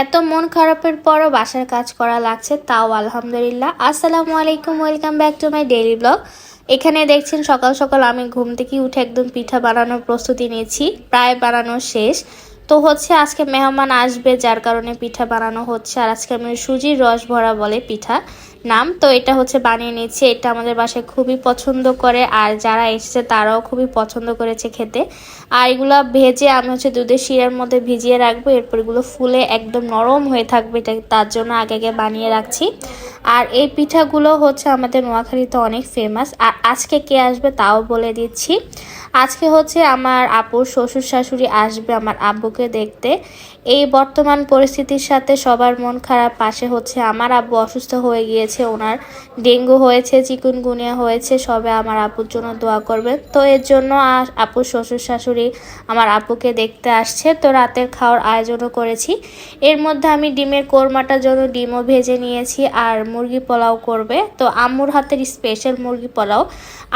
এত মন খারাপের পরও বাসার কাজ করা লাগছে, তাও আলহামদুলিল্লাহ। আসসালামু আলাইকুম, welcome back to my daily blog. এখানে দেখছেন সকাল সকাল আমি ঘুম থেকে উঠে একদম পিঠা বানানোর প্রস্তুতি নিয়েছি, প্রায় বানানো শেষ। তো হচ্ছে আজকে মেহমান আসবে, যার কারণে পিঠা বানানো হচ্ছে। আর আজকে আমি সুজির রস ভরা বলে পিঠা। নাম। তো এটা হচ্ছে বানিয়ে নিয়েছি এটা আমাদের বাসায় খুবই পছন্দ করে। আর যারা এসেছে, তারাও খুবই পছন্দ করেছে খেতে। আর এগুলো ভেজে আমি হচ্ছে দুধের শিরার মধ্যে ভিজিয়ে রাখব। এরপর এগুলো ফুলে একদম নরম হয়ে থাকবে। এটা তার জন্য আগে আগে বানিয়ে রাখছি। আর এই পিঠাগুলো হচ্ছে আমাদের নোয়াখালীতে অনেক ফেমাস আর আজকে কে আসবে তাও বলে দিচ্ছি। আজকে হচ্ছে আমার আপুর শ্বশুর শাশুড়ি আসবে আমার আব্বুকে দেখতে। এই বর্তমান পরিস্থিতির সাথে সবার মন খারাপ। পাশে হচ্ছে আমার আব্বু অসুস্থ হয়ে গিয়েছে। ওনার ডেঙ্গু হয়েছে, চিকুনগুনিয়া হয়েছে, সবে আমার আপুর জন্য দোয়া করবে তো এর জন্য আপুর শ্বশুর শাশুড়ি আমার আপুকে দেখতে আসছে। তো রাতের খাওয়ার আয়োজনও করেছি। এর মধ্যে আমি ডিমের কোরমাটার জন্য ডিমও ভেজে নিয়েছি আর মুরগি পোলাও করবে। তো আম্মুর হাতের স্পেশাল মুরগি পোলাও।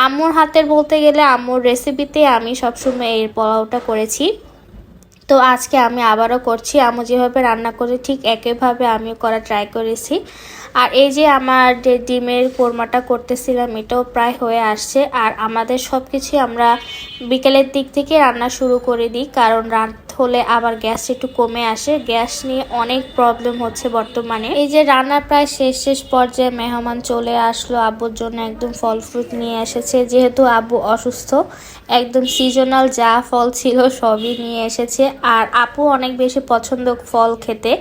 আম্মুর হাতের বলতে গেলে আম্মুর রেসিপিতে আমি সবসময় এই পোলাওটা করেছি। তো আজকে আমি আবারও করছি। আমি যেভাবে রান্না করে ঠিক একইভাবে আমি করা ট্রাই করেছি। আর এই যে আমার যে ডিমের কোরমাটা করতেছিলাম, এটাও প্রায় হয়ে আসছে। আর আমাদের সব কিছুই আমরা বিকেলের দিক থেকে রান্না শুরু করে দিই, কারণ রাত হলে আবার গ্যাস একটু কমে আসে। গ্যাস নিয়ে অনেক প্রবলেম হচ্ছে বর্তমানে। এই যে রান্না প্রায় শেষ শেষ পর্যায়ে মেহমান চলে আসলো। আব্বুর জন্য একদম ফল ফ্রুট নিয়ে এসেছে। যেহেতু আব্বু অসুস্থ, একদম সিজনাল যা ফল ছিল সবই নিয়ে এসেছে। আর আপু অনেক বেশি পছন্দ ফল খেতে।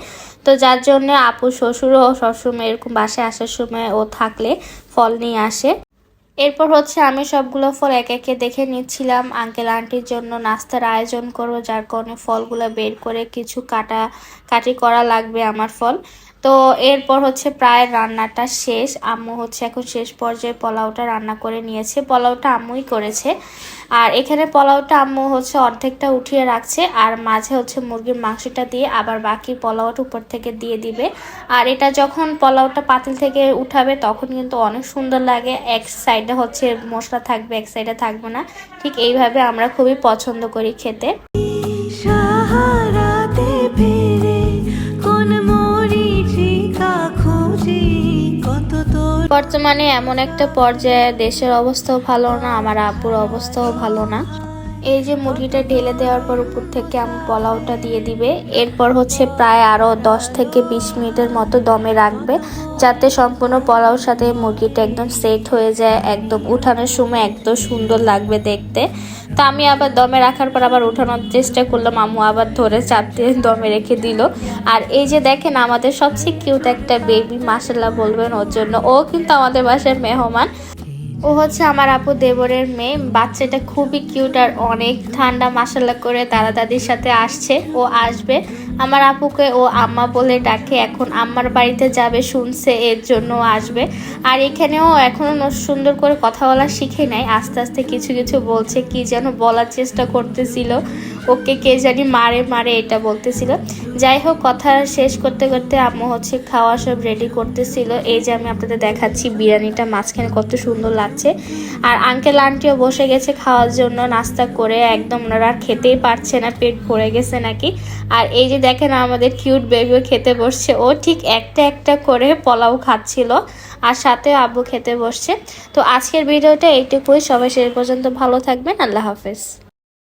তো যার জন্য আপু শ্বশুরও সবসময় এরকম বাসায় আসার সময় ও থাকলে ফল নিয়ে আসে। এরপর হচ্ছে আমি সবগুলো ফল এক একে দেখে নিচ্ছিলাম। আঙ্কেল আন্টির জন্য নাস্তার আয়োজন করব, যার কারণে ফলগুলো বের করে কিছু কাটা, কাটি করা লাগবে আমার ফল। তো এরপর হচ্ছে প্রায় রান্নাটা শেষ। আম্মু হচ্ছে এখন শেষ পর্যায়ে পোলাওটা রান্না করে নিয়েছে। পোলাওটা আম্মুই করেছে। আর এখানে পোলাওটা আম্মু হচ্ছে অর্ধেকটা উঠিয়ে রাখছে আর মাঝে হচ্ছে মুরগির মাংসটা দিয়ে আবার বাকি পোলাওটা উপর থেকে দিয়ে দিবে। আর এটা যখন পোলাওটা পাতিল থেকে উঠাবে তখন কিন্তু অনেক সুন্দর লাগে। এক সাইডে হচ্ছে মশলা থাকবে, এক সাইডে থাকবে না। ঠিক এইভাবে আমরা খুবই পছন্দ করি খেতে। বর্তমানে এমন একটা পর্যায়ে দেশের অবস্থাও ভালো না আমার আব্বুর অবস্থাও ভালো না। এই যে মুরগিটা ঢেলে দেওয়ার পর উপর থেকে আমি পোলাওটা দিয়ে দিবে। এরপর হচ্ছে প্রায় আরও দশ থেকে বিশ মিনিটের মতো দমে রাখবে, যাতে সম্পূর্ণ পোলাওর সাথে মুরগিটা একদম সেট হয়ে যায়, একদম উঠানোর সময় একদম সুন্দর লাগবে দেখতে। তো আমি আবার দমে রাখার পর আবার উঠানোর চেষ্টা করলাম, আম্মু আবার ধরে চাপ দিয়ে দমে রেখে দিল। আর এই যে দেখেন আমাদের সবচেয়ে কিউট একটা বেবি মাসাল্লাহ বলবেন ওর জন্য। ও কিন্তু আমাদের বাসায় মেহমান। ও হচ্ছে আমার আপু দেবরের মেয়ে। বাচ্চাটা খুবই কিউট আর অনেক ঠান্ডা মাসাল্লা করে দাদা দাদির সাথে আসছে। ও আসবে। আমার আপুকে ও আম্মা বলে ডাকে, এখন আম্মার বাড়িতে যাবে, শুনছে, এর জন্য আসবে। আর এখানেও এখনও সুন্দর করে কথা বলা শিখে নাই। আস্তে আস্তে কিছু কিছু বলছে, কি যেন বলার চেষ্টা করতেছিল। ওকে কে জানি মারে মারে এটা বলতেছিল। যাই হোক, কথা শেষ করতে করতে আম্মু হচ্ছে খাওয়া সব রেডি করতেছিল। এই যে আমি আপনাদের দেখাচ্ছি বিরিয়ানিটা, মাঝখানে কত সুন্দর লাগছে। আর আঙ্কেল আন্টিও বসে গেছে খাওয়ার জন্য, নাস্তা করে একদম ওনারা খেতেই পারছে না, পেট ভরে গেছে নাকি। আর এই যে দেখেন আমাদের কিউট বেবিও খেতে বসছে। ও ঠিক একটা একটা করে পোলাও খাচ্ছিল আর সাথে আব্বু খেতে বসছে। তো আজকের ভিডিওটা এইটুকুই। সবাই শেষ পর্যন্ত ভালো থাকবেন। আল্লাহ হাফেজ।